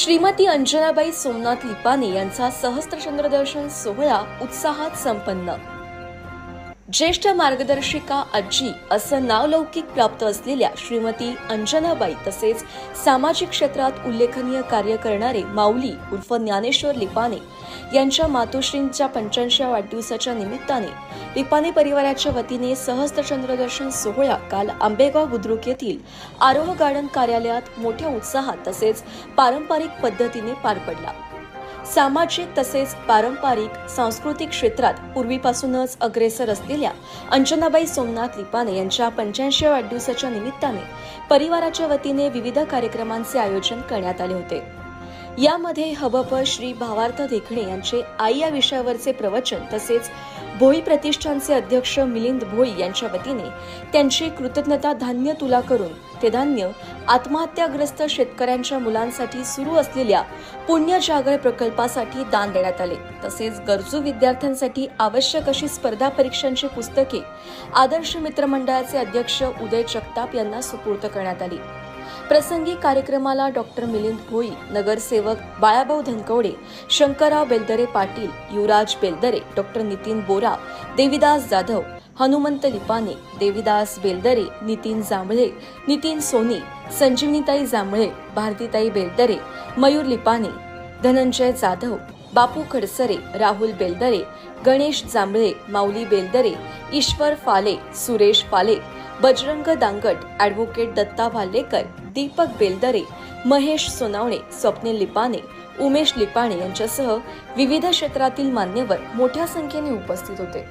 श्रीमती अंजनाबाई सोमनाथ लिपाने यांचा सहस्त्रचंद्रदर्शन सोहळा उत्साहात संपन्न. ज्येष्ठ मार्गदर्शिका आजी असं नावलौकिक प्राप्त असलेल्या श्रीमती अंजनाबाई तसेच सामाजिक क्षेत्रात उल्लेखनीय कार्य करणारे माऊली उर्फ ज्ञानेश्वर लिपाने यांच्या मातोश्रींच्या पंच्याऐंशी वाढदिवसाच्या निमित्ताने लिपाने परिवाराच्या वतीने सहस्त्रचंद्रदर्शन सोहळा काल आंबेगाव बुद्रुक येथील आरोह गार्डन कार्यालयात मोठ्या उत्साहात तसेच पारंपरिक पद्धतीने पार पडला. सामाजिक तसेच पारंपरिक सांस्कृतिक क्षेत्रात पूर्वीपासूनच अग्रेसर असलेल्या अंजनाबाई सोमनाथ लिपाने यांच्या पंच्याऐंशी वाढदिवसाच्या निमित्ताने परिवाराच्या वतीने विविध कार्यक्रमांचे आयोजन करण्यात आले होते. यामध्ये हबप श्री भावार्थ देखणे यांचे आई या विषयावरचे प्रवचन तसेच भोई प्रतिष्ठानचे अध्यक्ष मिलिंद भोई यांच्या वतीने त्यांची कृतज्ञता धान्य तुला करून ते धान्य आत्महत्याग्रस्त शेतकऱ्यांच्या मुलांसाठी सुरू असलेल्या पुण्यजागर प्रकल्पासाठी दान देण्यात आले. तसेच गरजू विद्यार्थ्यांसाठी आवश्यक अशी स्पर्धा परीक्षांची पुस्तके आदर्श मित्रमंडळाचे अध्यक्ष उदय जगताप यांना सुपूर्द करण्यात आली. प्रसंगी कार्यक्रमाला डॉक्टर मिलिंद भोई नगरसेवक बाळाभाऊ धनकवडे शंकरराव बेलदरे पाटील युवराज बेलदरे डॉक्टर नितीन बोरा देविदास जाधव हनुमंत लिपाने देविदास बेलदरे नितीन जांभळे नितीन सोनी संजीवनीताई जांभळे भारतीताई बेलदरे मयूर लिपाने धनंजय जाधव बापू खडसरे राहुल बेलदरे गणेश जांभळे माऊली बेलदरे ईश्वर फाले सुरेश फाले बजरंग दांगट ॲडव्होकेट दत्ता भालेकर दीपक बेलदरे महेश सोनावणे स्वप्नील लिपाने उमेश लिपाणे यांच्यासह विविध क्षेत्रातील मान्यवर मोठ्या संख्येने उपस्थित होते.